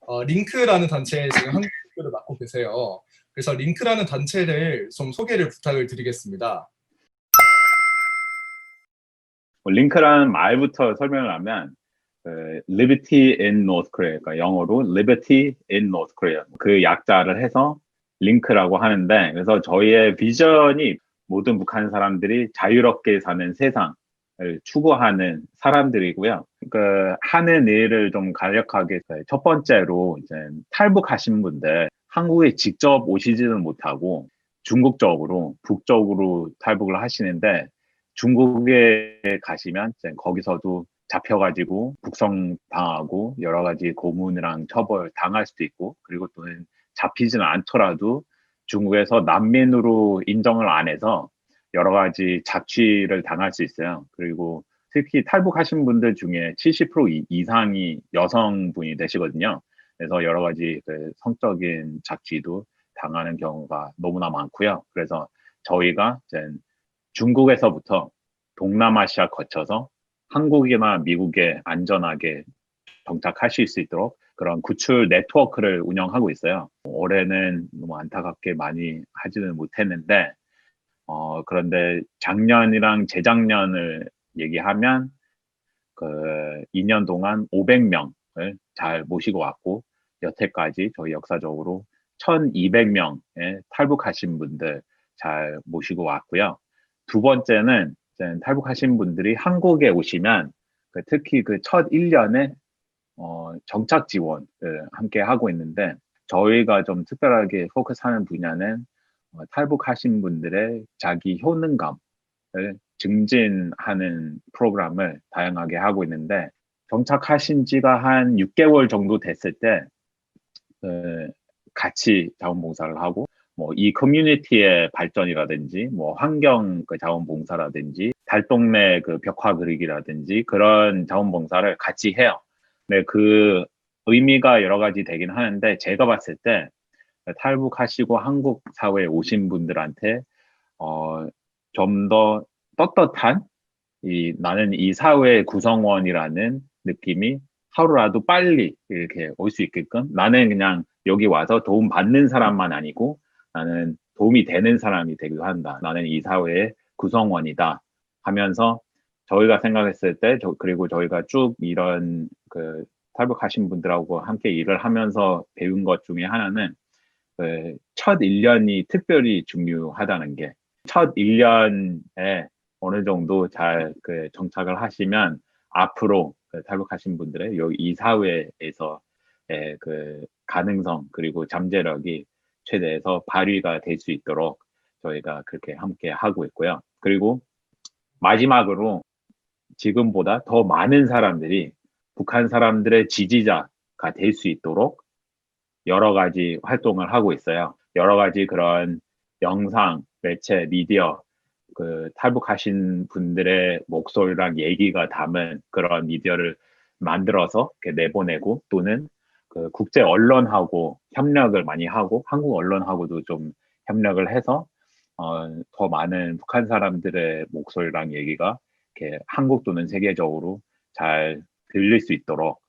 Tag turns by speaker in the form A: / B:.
A: 어, 링크라는 단체에 지금 한국 대표를 맡고 계세요. 그래서 링크라는 단체를 좀 소개를 부탁을 드리겠습니다.
B: 뭐 링크라는 말부터 설명을 하면 그 Liberty in North Korea, 그러니까 영어로 Liberty in North Korea 그 약자를 해서 링크라고 하는데 그래서 저희의 비전이 모든 북한 사람들이 자유롭게 사는 세상을 추구하는 사람들이고요. 그 하는 일을 좀 간략하게 첫 번째로 이제 탈북하신 분들 한국에 직접 오시지는 못하고 중국 쪽으로 북쪽으로 탈북을 하시는데 중국에 가시면 거기서도 잡혀가지고 국성당하고 여러 가지 고문이랑 처벌 당할 수도 있고 그리고 또는 잡히지는 않더라도 중국에서 난민으로 인정을 안 해서 여러 가지 자취를 당할 수 있어요. 그리고 특히 탈북하신 분들 중에 70% 이- 이상이 여성분이 되시거든요. 그래서 여러 가지 그 성적인 자취도 당하는 경우가 너무나 많고요. 그래서 저희가 중국에서부터 동남아시아 거쳐서 한국이나 미국에 안전하게 정착하실 수 있도록 그런 구출 네트워크를 운영하고 있어요. 올해는 너무 안타깝게 많이 하지는 못했는데, 어, 그런데 작년이랑 재작년을 얘기하면 그 2년 동안 500명을 잘 모시고 왔고, 여태까지 저희 역사적으로 1200명의 탈북하신 분들 잘 모시고 왔고요. 두 번째는 탈북하신 분들이 한국에 오시면 그 특히 그 첫 1년에 어, 정착 지원을 함께 하고 있는데 저희가 좀 특별하게 포커스하는 분야는 어, 탈북하신 분들의 자기 효능감을 증진하는 프로그램을 다양하게 하고 있는데 정착하신 지가 한 6개월 정도 됐을 때 그, 같이 자원봉사를 하고 뭐 이 커뮤니티의 발전이라든지 뭐 환경 그 자원봉사라든지 달동네 그 벽화 그리기라든지 그런 자원봉사를 같이 해요. 네, 그 의미가 여러 가지 되긴 하는데 제가 봤을 때 탈북하시고 한국 사회에 오신 분들한테 어, 좀 더 떳떳한 이 나는 이 사회의 구성원이라는 느낌이 하루라도 빨리 이렇게 올 수 있게끔 나는 그냥 여기 와서 도움 받는 사람만 아니고 나는 도움이 되는 사람이 되기도 한다. 나는 이 사회의 구성원이다 하면서 저희가 생각했을 때 저, 그리고 저희가 쭉 이런 그 탈북하신 분들하고 함께 일을 하면서 배운 것 중에 하나는 그 첫 1년이 특별히 중요하다는 게 첫 1년에 어느 정도 잘 그 정착을 하시면 앞으로 그 탈북하신 분들의 이 사회에서 그 가능성 그리고 잠재력이 최대해서 발휘가 될 수 있도록 저희가 그렇게 함께 하고 있고요. 그리고 마지막으로 지금보다 더 많은 사람들이 북한 사람들의 지지자가 될 수 있도록 여러 가지 활동을 하고 있어요. 여러 가지 그런 영상, 매체, 미디어, 그 탈북하신 분들의 목소리랑 얘기가 담은 그런 미디어를 만들어서 내보내고 또는 그 국제 언론하고 협력을 많이 하고 한국 언론하고도 좀 협력을 해서 어, 더 많은 북한 사람들의 목소리랑 얘기가 이렇게 한국 또는 세계적으로 잘 들릴 수 있도록